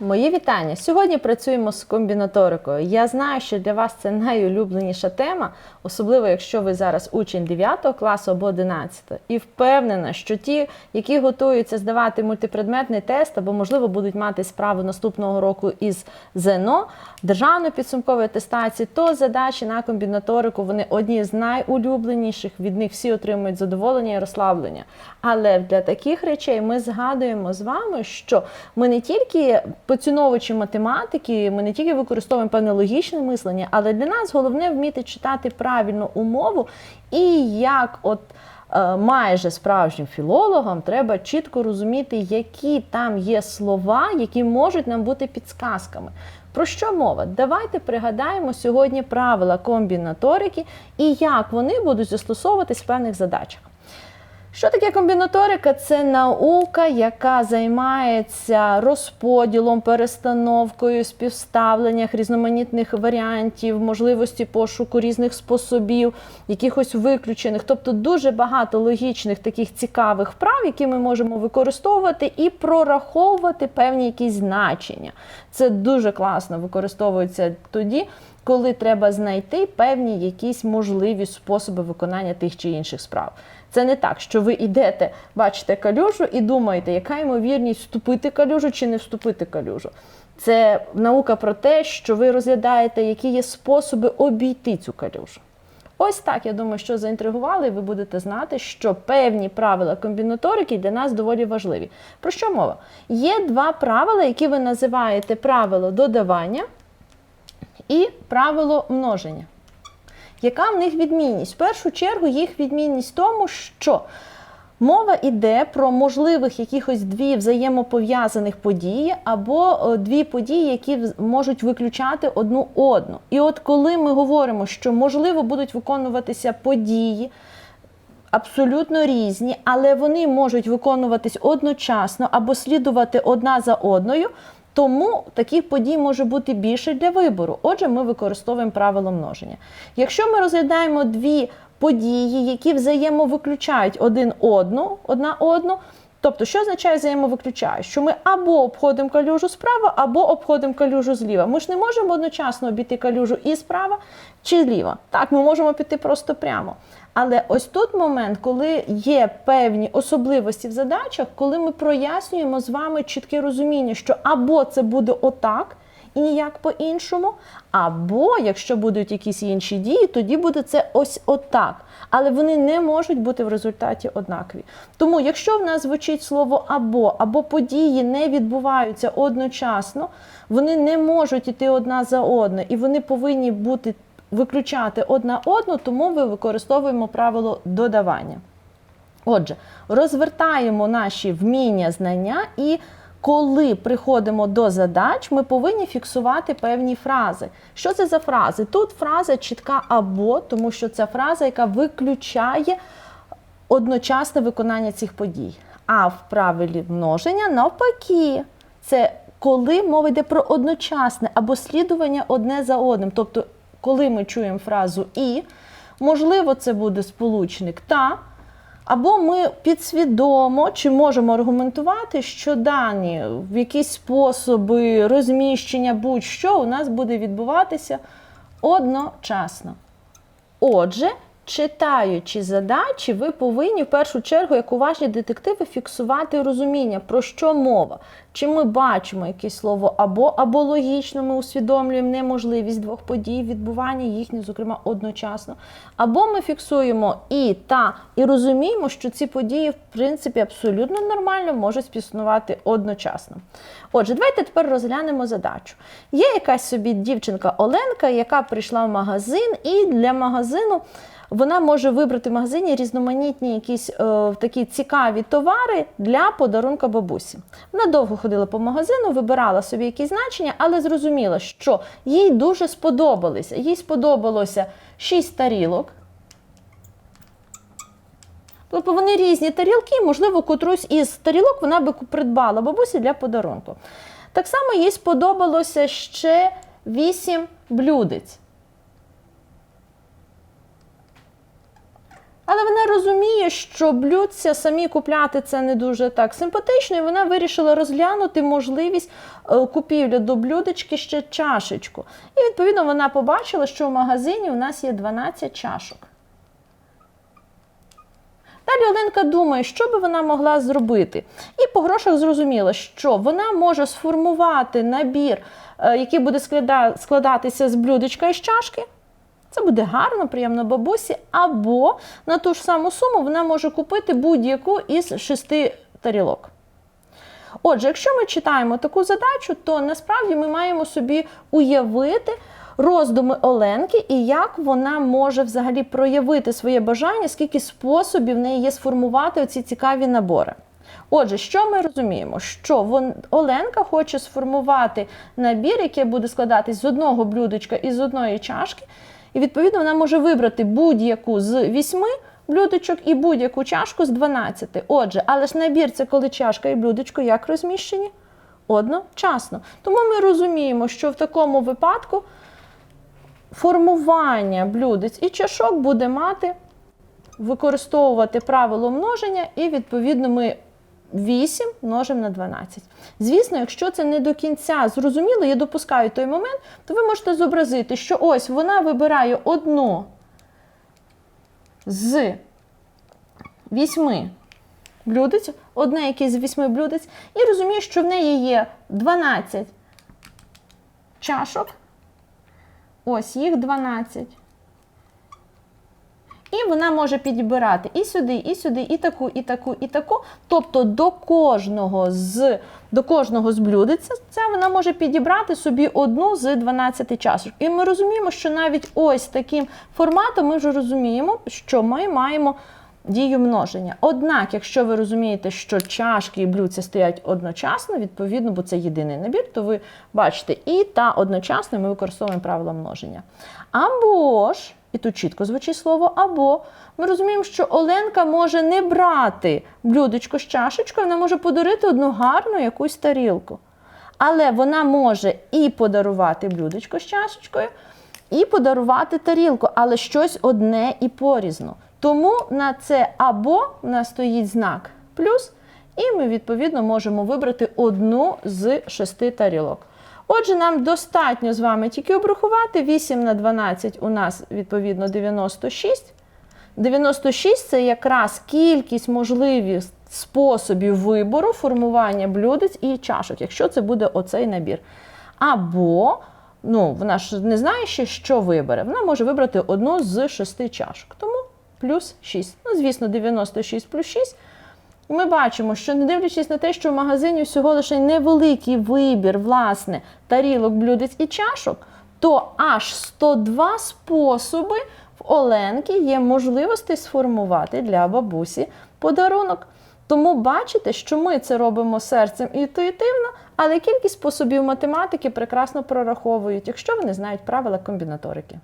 Мої вітання! Сьогодні працюємо з комбінаторикою. Я знаю, що для вас це найулюбленіша тема, особливо якщо ви зараз учень 9 класу або 11. І впевнена, що ті, які готуються здавати мультипредметний тест або, можливо, будуть мати справу наступного року із ЗНО, державної підсумкової атестації, то задачі на комбінаторику вони одні з найулюбленіших. Від них всі отримують задоволення і розслаблення. Але для таких речей ми згадуємо з вами, що ми не тільки поціновувачі математики, ми не тільки використовуємо певне логічне мислення, але для нас головне вміти читати правильну умову і як от. е, Майже справжнім філологам треба чітко розуміти, які там є слова, які можуть нам бути підсказками. Про що мова? Давайте пригадаємо сьогодні правила комбінаторики і як вони будуть застосовуватись в певних задачах. Що таке комбінаторика? Це наука, яка займається розподілом, перестановкою, співставленнях різноманітних варіантів, можливості пошуку різних способів, якихось виключених. Тобто дуже багато логічних таких цікавих вправ, які ми можемо використовувати і прораховувати певні якісь значення. Це дуже класно використовується тоді, коли треба знайти певні якісь можливі способи виконання тих чи інших справ. Це не так, що ви йдете, бачите калюжу і думаєте, яка ймовірність вступити калюжу чи не вступити калюжу. Це наука про те, що ви розглядаєте, які є способи обійти цю калюжу. Ось так, я думаю, що заінтригували, і ви будете знати, що певні правила комбінаторики для нас доволі важливі. Про що мова? Є два правила, які ви називаєте правило додавання і правило множення. Яка в них відмінність? В першу чергу їх відмінність в тому, що мова йде про можливих якихось дві взаємопов'язаних події, або е, дві події, які можуть виключати одну одну. І от коли ми говоримо, що можливо будуть виконуватися події, абсолютно різні, але вони можуть виконуватись одночасно або слідувати одна за одною. Тому таких подій може бути більше для вибору. Отже, ми використовуємо правило множення. Якщо ми розглядаємо дві події, які взаємовиключають один одну, одна одну, тобто, що означає взаємовиключає? Що ми або обходимо калюжу справа, або обходимо калюжу зліва. Ми ж не можемо одночасно обійти калюжу і справа, чи зліва. Так, ми можемо піти просто прямо. Але ось тут момент, коли є певні особливості в задачах, коли ми прояснюємо з вами чітке розуміння, що або це буде отак і ніяк по-іншому, або якщо будуть якісь інші дії, тоді буде це ось отак. Але вони не можуть бути в результаті однакові. Тому, якщо в нас звучить слово або, або події не відбуваються одночасно, вони не можуть іти одна за одною, і вони повинні бути виключати одна одну, тому ми використовуємо правило додавання. Отже, розвертаємо наші вміння, знання, і коли приходимо до задач, ми повинні фіксувати певні фрази. Що це за фрази? Тут фраза чітка або, тому що це фраза, яка виключає одночасне виконання цих подій. А в правилі множення навпаки, це коли мова йде про одночасне або слідування одне за одним. Тобто, коли ми чуємо фразу і, можливо, це буде сполучник та. Або ми підсвідомо чи можемо аргументувати, що дані в якісь способи розміщення будь-що у нас буде відбуватися одночасно. Отже, читаючи задачі, ви повинні в першу чергу, як уважні детективи, фіксувати розуміння, про що мова. Чи ми бачимо якесь слово або, або логічно ми усвідомлюємо неможливість двох подій, відбування їхніх, зокрема, одночасно, або ми фіксуємо і та, і розуміємо, що ці події, в принципі, абсолютно нормально можуть спіснувати одночасно. Отже, давайте тепер розглянемо задачу. Є якась собі дівчинка Оленка, яка прийшла в магазин, і для магазину вона може вибрати в магазині різноманітні якісь е, такі цікаві товари для подарунка бабусі. Вона довго ходила по магазину, вибирала собі якісь значення, але зрозуміла, що їй дуже сподобалися. Їй сподобалося 6 тарілок. Тобто вони різні тарілки, можливо, котрусь із тарілок вона би придбала бабусі для подарунку. Так само їй сподобалося ще 8 блюдець. Але вона розуміє, що блюдця самі купляти це не дуже так симпатично, і вона вирішила розглянути можливість е, купівлі до блюдечки ще чашечку. І відповідно вона побачила, що в магазині у нас є 12 чашок. Далі Оленка думає, що би вона могла зробити. І по грошах зрозуміла, що вона може сформувати набір, е, який буде складатися з блюдечка і з чашки. Це буде гарно, приємно бабусі. Або на ту ж саму суму вона може купити будь-яку із шести тарілок. Отже, якщо ми читаємо таку задачу, то насправді ми маємо собі уявити роздуми Оленки і як вона може взагалі проявити своє бажання, скільки способів в неї є сформувати ці цікаві набори. Отже, що ми розуміємо? Що Оленка хоче сформувати набір, який буде складатись з одного блюдечка і з одної чашки, і відповідно вона може вибрати будь-яку з вісьми блюдечок і будь-яку чашку з 12. Отже, але ж набір це коли чашка і блюдечко як розміщені? Одночасно. Тому ми розуміємо, що в такому випадку формування блюдець і чашок буде мати використовувати правило множення, і відповідно ми 8 множимо на 12. Звісно, якщо це не до кінця зрозуміло, я допускаю той момент, то ви можете зобразити, що ось вона вибирає одну з вісьми блюдець, одне якесь з вісьми блюдець, і розуміє, що в неї є 12 чашок. Ось їх 12. І вона може підбирати і сюди, і сюди, і таку, і таку, і таку. Тобто до кожного з до кожного з блюдеця це вона може підібрати собі одну з 12 чашок. І ми розуміємо, що навіть ось таким форматом ми вже розуміємо, що ми маємо дію множення. Однак, якщо ви розумієте, що чашки і блюдця стоять одночасно, відповідно, бо це єдиний набір, то ви бачите і та одночасно ми використовуємо правила множення. Або ж, і тут чітко звучить слово або, ми розуміємо, що Оленка може не брати блюдечко з чашечкою, вона може подарити одну гарну якусь тарілку. Але вона може і подарувати блюдечко з чашечкою, і подарувати тарілку, але щось одне і порізно. Тому на це або у нас стоїть знак плюс, і ми відповідно можемо вибрати одну з шести тарілок. Отже, нам достатньо з вами тільки обрахувати. 8 на 12 у нас відповідно 96. 96 це якраз кількість можливих способів вибору формування блюдець і чашок, якщо це буде оцей набір. Або, ну, вона ж не знає ще, що вибере. Вона може вибрати одну з шести чашок. Тому плюс 6. Ну, звісно, 96 плюс 6. І ми бачимо, що не дивлячись на те, що в магазині всього лише невеликий вибір, власне, тарілок, блюдець і чашок, то аж 102 способи в Оленки є можливості сформувати для бабусі подарунок. Тому бачите, що ми це робимо серцем інтуїтивно, але кількість способів математики прекрасно прораховують, якщо вони знають правила комбінаторики.